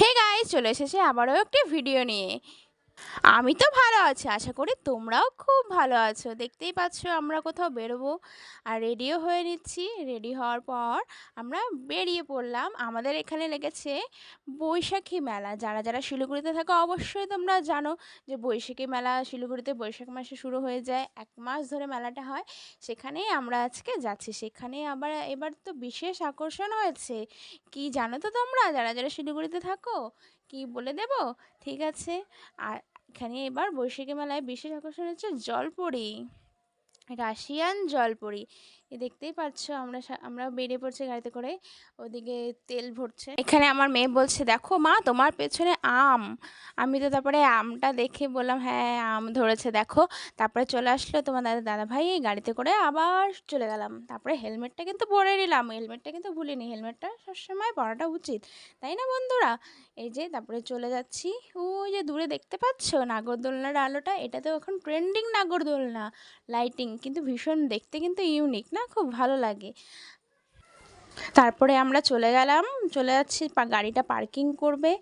Hey guys চলে এসেছে আবারও একটি ভিডিও নিয়ে। আমি তো ভালো আছি, আশা করি তোমরাও খুব ভালো আছো। দেখতেই পাচ্ছ আমরা কোথাও বেরোবো। আর রেডিও হয়ে নিচ্ছি। রেডি হওয়ার পর আমরা বেরিয়ে পড়লাম। আমাদের এখানে লেগেছে বৈশাখী মেলা। যারা যারা শিলিগুড়িতে থাকো অবশ্যই তোমরা জানো যে বৈশাখী মেলা, শিলিগুড়িতে বৈশাখ মাসে শুরু হয়ে যায়। এক মাস ধরে মেলাটা হয়। সেখানেই আমরা আজকে যাচ্ছি। সেখানে আবার, এবার তো বিশেষ আকর্ষণ হয়েছে। কি জানো তো তোমরা? যারা যারা শিলিগুড়িতে থাকো, কি বলে দেব? ঠিক আছে। আর এখানে এবার বৈশাখী মেলায় বিশেষ আকর্ষণ হচ্ছে জলপুরি রাশিয়ান জলপরি। এ দেখতেই পাচ্ছ আমরা আমরা বেরিয়ে পড়ছি গাড়িতে করে। ওদিকে তেল ভরছে। এখানে আমার মেয়ে বলছে, দেখো মা, তোমার পেছনে আম। আমি তো তারপরে আমটা দেখে বললাম হ্যাঁ আম ধরেছে, দেখো। তারপরে চলে আসলো তোমার দাদা দাদা ভাই গাড়িতে করে আবার চলে গেলাম। তারপরে হেলমেটটা কিন্তু পরে নিলাম, হেলমেটটা কিন্তু ভুলিনি, হেলমেটটা সবসময় পরাটা উচিত, তাই না বন্ধুরা? এই যে তারপরে চলে যাচ্ছি, ওই যে দূরে দেখতে পাচ্ছ নাগরদোলনার আলোটা? এটা তো এখন ট্রেন্ডিং নাগরদোলনা লাইটিং কিন্তু ভীষণ দেখতে কিন্তু ইউনিক না? খুব ভালো লাগে। তারপরে আমরা চলে গেলাম, চলে যাচ্ছি গাড়িটা পার্কিং করবে।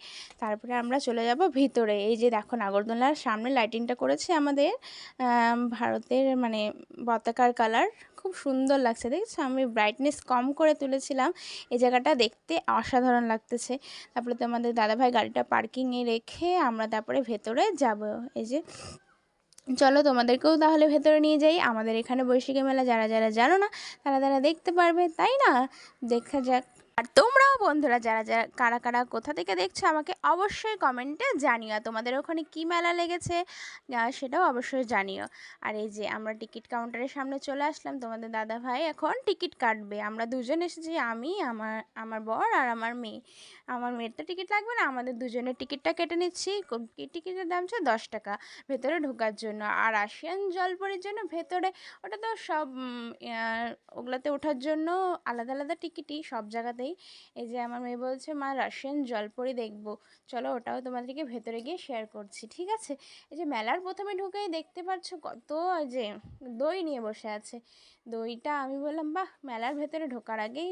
তারপরে আমরা চলে যাব ভিতরে। এই যে দেখো নাগরদোলনার সামনে লাইটিংটা করেছে আমাদের ভারতের মানে পতাকার কালার। খুব সুন্দর লাগছে, দেখছ? আমি ব্রাইটনেস কম করে তুলেছিলাম। এই জায়গাটা দেখতে অসাধারণ লাগতেছে। তারপরে তো আমাদের দাদাভাই গাড়িটা পার্কিংয়ে রেখে আমরা তারপরে ভেতরে যাব। এই যে চলো তোমাদেরকেও তাহলে ভেতরে নিয়ে যাই। আমাদের এখানে বৈশাখী মেলা যারা যারা জানো না, তারা তারা দেখতে পারবে, তাই না? দেখা যাক। আর তোমরাও বন্ধুরা যারা যারা, কারা কারা কোথা থেকে দেখছ আমাকে অবশ্যই কমেন্টে জানিও। তোমাদের ওখানে কী মেলা লেগেছে? সেটাও অবশ্যই জানিও। আর এই যে আমরা টিকিট কাউন্টারের সামনে চলে আসলাম, তোমাদের দাদা ভাই এখন টিকিট কাটবে। আমরা দুজন এসেছি, আমি, আমার আমার বর আর আমার মেয়ে। আমার মেয়ের তো টিকিট লাগবে না, আমাদের দুজনের টিকিটটা কেটে নিচ্ছি। টিকিটের দাম ছিল? দশ টাকা। ভেতরে ঢোকার জন্য। আর রাশিয়ান জলপরির জন্য ভেতরে, ওটা তো সব ওগুলাতে ওঠার জন্য আলাদা আলাদা টিকিটই। সব জায়গাতেই এই যে আমার মেয়ে বলছে, মা, রাশিয়ান জলপরি দেখব। চলো ওটাও তোমাদেরকে ভেতরে গিয়ে শেয়ার করছি, ঠিক আছে? এই যে মেলার প্রথমে ঢুকেই দেখতে পাচ্ছ কত যে দই নিয়ে বসে আছে। দইটা আমি বললাম, বাহ, মেলার ভেতরে ঢোকার আগেই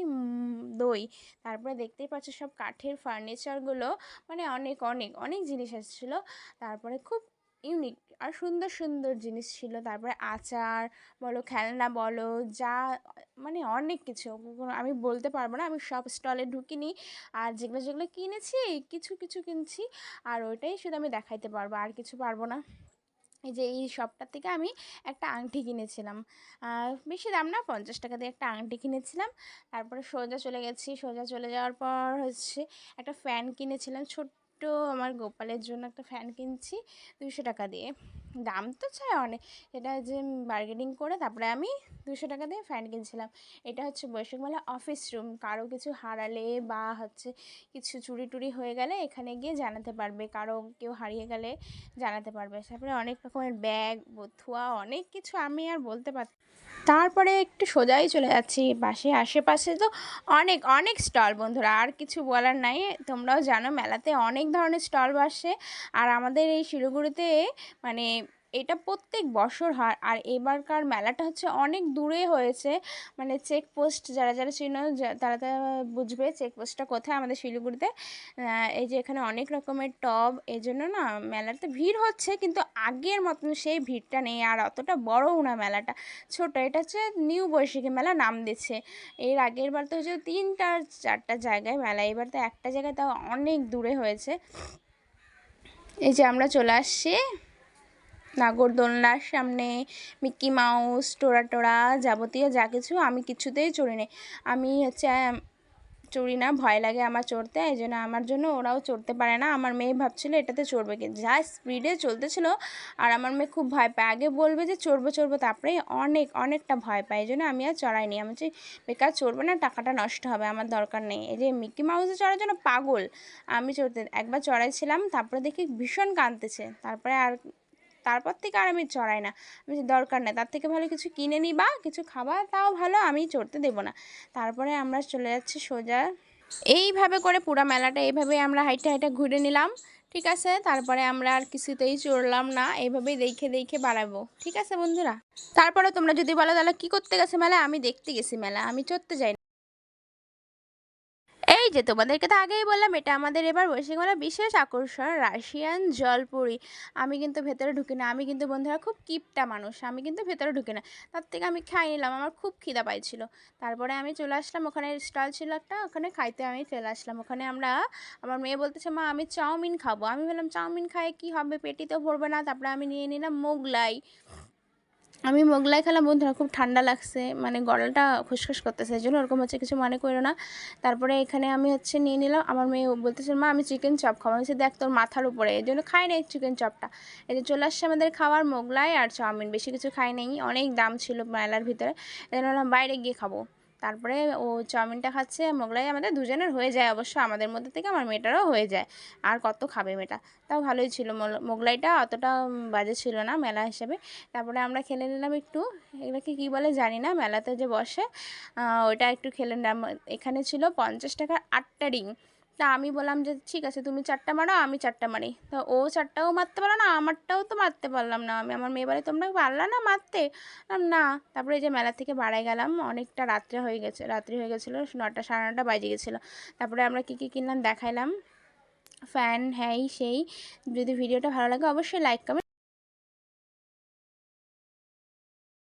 দই। তারপরে দেখতেই পাচ্ছ সব কাঠের ফার্নিচারগুলো মানে অনেক অনেক অনেক জিনিস এসেছিল। তারপরে খুব ইউনিক আর সুন্দর সুন্দর জিনিস ছিল। তারপরে আচার বলো, খেলনা বলো, যা মানে অনেক কিছু। আমি বলতে পারব না, আমি সব স্টলে ঢুকিনি। আর যেগুলো যেগুলো কিনেছি, কিছু কিছু কিনছি। আর ওইটাই শুধু আমি দেখাইতে পারব, আর কিছু পারব না। এই যে এই শপটার থেকে আমি একটা আংটি কিনেছিলাম। বেশি দাম না, পঞ্চাশ টাকা দিয়ে একটা আংটি কিনেছিলাম। তারপরে সোজা চলে গেছি, সোজা চলে যাওয়ার পর হচ্ছে একটা ফ্যান কিনেছিলাম ছোট্ট আমার গোপালের জন্য একটা ফ্যান কিনছি দুশো টাকা দিয়ে। দাম তো চাই অনেক। এটা যে বার্গেনিং করে তারপরে আমি দুশো টাকা দিয়ে ফ্যান কিনছিলাম। এটা হচ্ছে বৈশাখ মেলা অফিস রুম কারও কিছু হারালে বা হচ্ছে কিছু চুরি টুরি হয়ে গেলে এখানে গিয়ে জানাতে পারবে। কারও কেউ হারিয়ে গেলে জানাতে পারবে। তারপরে অনেক রকমের ব্যাগ বথুয়া, অনেক কিছু আমি আর বলতে পার তারপরে একটু সোজাই চলে যাচ্ছি। পাশে, আশেপাশে তো অনেক অনেক স্টল বন্ধুরা। আর কিছু বলার নাই। তোমরাও জানো মেলাতে অনেক ধরনের স্টল বসে আর আমাদের এই শিলিগুড়িতে মানে এটা প্রত্যেক বছর হয়। আর এবারকার মেলাটা হচ্ছে অনেক দূরে হয়েছে। মানে চেকপোস্ট যারা যারা চিনো তারা তারা বুঝবে চেকপোস্টটা কোথায় আমাদের শিলিগুড়িতে। এই যে এখানে অনেক রকমের টব, এই জন্য না মেলাতে ভিড় হচ্ছে, কিন্তু আগের মতন সেই ভিড়টা নেই। আর অতটা বড়ও না মেলাটা। ছোট, এটা হচ্ছে নিউ বৈশাখী মেলা নাম দিচ্ছে। এর আগের বার তো হচ্ছে তিনটা চারটা জায়গায় মেলা। এবার তো একটা জায়গায় তাও অনেক দূরে হয়েছে। এই যে আমরা চলে আসছি। নাগরদোলনার সামনে, মিকি মাউস, টোরা টোরা যাবতীয় যা কিছু আমি কিছুতেই চড়ি নি। আমি হচ্ছে, চড়ি না, ভয় লাগে আমার চড়তে, এই জন্য আমার জন্য ওরাও চড়তে পারে না। আমার মেয়ে ভাবছিল এটাতে চড়বে কি? যা স্পিডে চলতেছিল আর আমার মেয়ে খুব ভয় পায়। আগে বলবে যে চড়বো চড়বো, তারপরে অনেক, অনেকটা ভয় পায়। এই জন্য আমি আর চড়াইনি। আমি হচ্ছে বেকার চড়বে না, টাকাটা নষ্ট হবে, আমার দরকার নেই। এই যে মিকি মাউসে চড়ার জন্য পাগল। আমি চড়তে, একবার চড়াইছিলাম, তারপরে দেখি ভীষণ কাঁদতেছে। তারপরে আর তারপর থেকে আর আমি চড়াই না। আমি দরকার নেই, তার থেকে ভালো কিছু কিনে নিই বা কিছু খাবার তাও ভালো, আমি চড়তে দেবো না। তারপরে আমরা চলে যাচ্ছি সোজা। এইভাবে করে পুরো মেলাটা এইভাবে আমরা হাইটে হাইটে ঘুরে নিলাম, ঠিক আছে? তারপরে আমরা আর কিছুতেই চড়লাম না, এইভাবেই দেখে দেখে বাড়াবো, ঠিক আছে বন্ধুরা? তারপরে তোমরা যদি বলো, তাহলে কী করতে গেছে মেলা আমি দেখতে গেছি মেলা আমি চড়তে যাই। এই যে তোমাদেরকে তো আগেই বললাম, এটা আমাদের এবার বৈশাখমেলা বিশেষ আকর্ষণ, রাশিয়ান জলপুরি। আমি কিন্তু ভেতরে ঢুকি না। আমি কিন্তু বন্ধুরা খুব কিপটা মানুষ, আমি কিন্তু ভেতরে ঢুকি না। তার থেকে আমি খাই নিলাম, আমার খুব খিদা পাইছিল। তারপরে আমি চলে আসলাম, ওখানে স্টল ছিল একটা, ওখানে খাইতে আমি চলে আসলাম। ওখানে আমরা, আমার মেয়ে বলতেছে, মা, আমি চাউমিন খাব। আমি বললাম, চাউমিন খাই কি হবে? পেটি তো ভরবে না। তারপরে আমি নিয়ে নিলাম মোগলাই। আমি মোগলাই খেলাম, বন্ধুরা, খুব ঠান্ডা লাগছে। মানে গলাটা খুসখুস করতেছে, এই জন্য ওরকম হচ্ছে, কিছু মনে করো না। তারপরে এখানে আমি হচ্ছে নিয়ে নিলাম, আমার মেয়ে বলতেছে, মা, আমি চিকেন চপ খাব। আমি দেখ, তোর মাথার উপরে। এই জন্য খাই নাই চিকেন চপটা এই যে চলে আসছে আমাদের খাওয়ার মোগলাই আর চাউমিন, বেশি কিছু খাই নাই, অনেক দাম ছিল মেলার ভিতরে। এই জন্য বললাম বাইরে গিয়ে খাব। তারপরে ও চাউমিনটা খাচ্ছে, মোগলাই আমাদের দুজনের হয়ে যায় অবশ্য, আমাদের মধ্যে থেকে আমার মেয়েটারও হয়ে যায়। আর কত খাবে মেয়েটা? তাও ভালোই ছিল মোগলাইটা অতটা বাজে ছিল না মেলা হিসেবে। তারপরে আমরা খেলে নিলাম একটু, এগুলোকে কী বলে জানি না, মেলাতে যে বসে ওইটা একটু খেলে নিলাম। এখানে ছিল পঞ্চাশ টাকার আটটা রিং তা আমি বললাম যে, ঠিক আছে, তুমি চারটা মারো, আমি চারটা মারি। তা ও চারটাও মারতে পারল না, আমারটাও তো মারতে পারলাম না আমি। আমার মেয়ে বাড়ি তোমরা পারলা না মারতে? না। তারপরে এই যে মেলা থেকে বাড়াই গেলাম, অনেকটা রাত্রে হয়ে গেছে, রাত্রি হয়ে গেছিল, নটা সাড়ে নটা বাজে গেছিল। তারপরে আমরা কী কী কিনলাম দেখাইলাম। ফ্যান হ্যাঁ সেই। যদি ভিডিওটা ভালো লাগে, অবশ্যই লাইক কমেন্ট